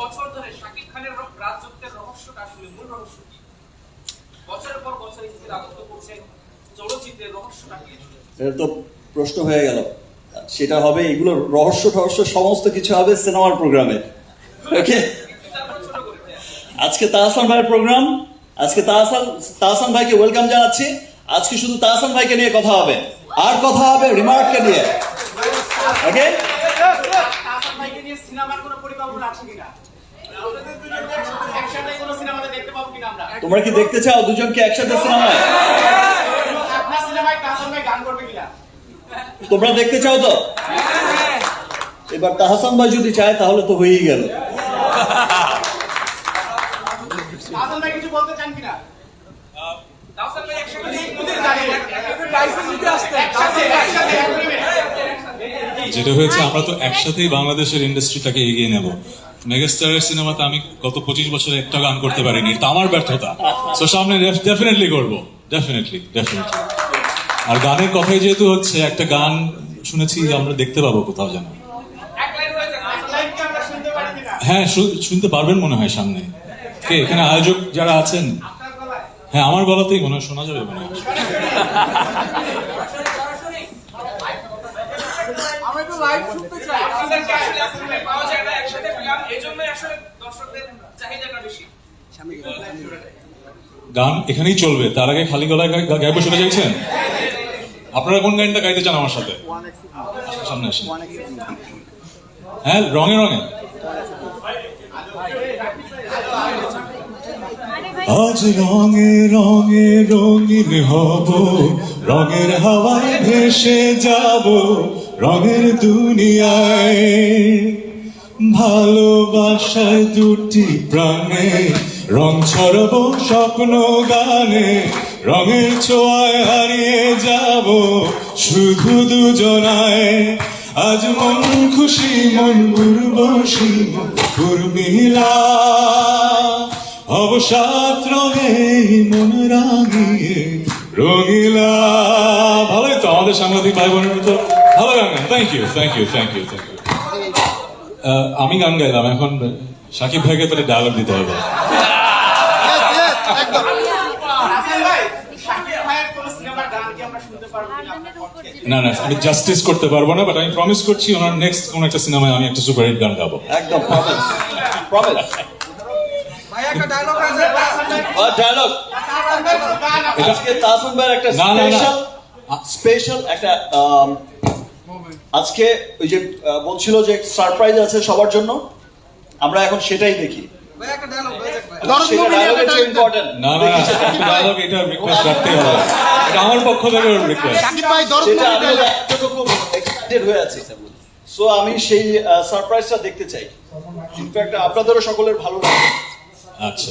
বছর ধরে শাকিব খানের রাজত্বের রহস্যটা আসলে মূল রহস্য কি? বছরের পর বছর এই রাজত্ব করছে চলচ্চিত্রের রহস্যটা কি এটা তো প্রশ্ন হয়ে গেল। সেটা হবে এগুলো রহস্য টহস্য সমস্ত কিছু হবে সিনেমার প্রোগ্রামে। ওকে। আজকে তাহসান ভাইয়ের প্রোগ্রাম। আজকে তাহসান তাহসান ভাইকে ওয়েলকাম জানাচ্ছি। আজকে শুধু তাহসান ভাইকে নিয়ে কথা হবে। আর কথা হবে রিমার্ককে নিয়ে। ওকে তাহসান ভাইকে নিয়ে সিনেমার কোনো পরিকল্পনা আছে কিনা? তোমরা কি দেখতে চাও দুজনকে একসাথে সিনেমায়? তোমরা দেখতে চাও তো? এবার তাহসান ভাই যদি চায়, তাহলে তো হয়েই গেল। যেটা হয়েছে, আমরা তো একসাথেই বাংলাদেশের ইন্ডাস্ট্রিটাকে এগিয়ে নেব। মেগাস্টারের সিনেমাতে আমি গত পঁচিশ বছরে একটা গান করতে পারিনি। তা আমার ব্যর্থতা। তো সামনে ডেফিনেটলি করব। ডেফিনেটলি ডেফিনেটলি আর গানের কথাই যেহেতু হচ্ছে, একটা গান শুনেছি যে আমরা দেখতে পাবো কোথাও যেন। হয়ে শুনতে পারবেন মনে হয় সামনে। কে, এখানে আয়োজক যারা আছেন? হ্যাঁ আমার গলাতেই মনে হয় শোনা যাবে মনে হয় আপনাদেরকে আসলে আসলে পাওয়া যায় না একসাথে পেলাম এই জন্যই আসলে দর্শকদের চাহিদাটা বেশি গান এখানেই চলবে। তার আগে খালি গলায় গাই- গাইবো শুনে চাইছেন? আপনারা কোন গানটা গাইতে চান আমার সাথে? সামনে আসেন হ্যাঁ রঙে রঙে। আজ রঙে রঙে, রঙিন হব। রঙের হাওয়ায় ভেসে যাব রঙের দুনিয়ায়। ভালোবাসায় দুটি প্রাণে রং ছড়ব স্বপ্ন গানে, রঙের ছোঁয়ায় হারিয়ে যাব শুধু দুজনায়। আজ মন খুশি, মন উর্বশী উর্মিলা। অবসাদ রঙে মন রাঙিয়ে রঙিলা। ভালোই তো আমাদের সাংবাদিক ভাই বোনের তো ভালো গান thank you thank you thank you thank you আমি গান গাইলাম, এখন সাকিব ভাইকে তাহলে ডায়লগ দিতে হবে। তাহসান ভাই শাকিব ভাইয়ের কোনো সিনেমার গান কি আমরা শুনতে পারব কিনা আপনার কণ্ঠে? না না আমি জাস্টিস করতে পারব না বাট আমি প্রমিস করছি ওনার নেক্সট কোন একটা সিনেমায় আমি একটা সুপারহিট গান গাবো। একদম প্রমিস প্রমিস ডায়লগ আজকে একটা না, না, না। স্পেশাল স্পেশাল একটা আজকে ওই যে বলছিল যে সারপ্রাইজ আছে সবার জন্য। আমরা এখন সেটাই দেখি। সেটা ডায়লগের চেয়ে না না না ডায়লগ এটা রিকোয়েস্ট রাখতেই হবে এটা আমার পক্ষ থেকে রিকোয়েস্ট সেটা আমি এতটুকু এক্সাইটেড হয়ে আছি সো আমি সেই সারপ্রাইজটা দেখতে চাই। ইনফ্যাক্ট আপনাদেরও সকলের ভালো লাগে। আচ্ছা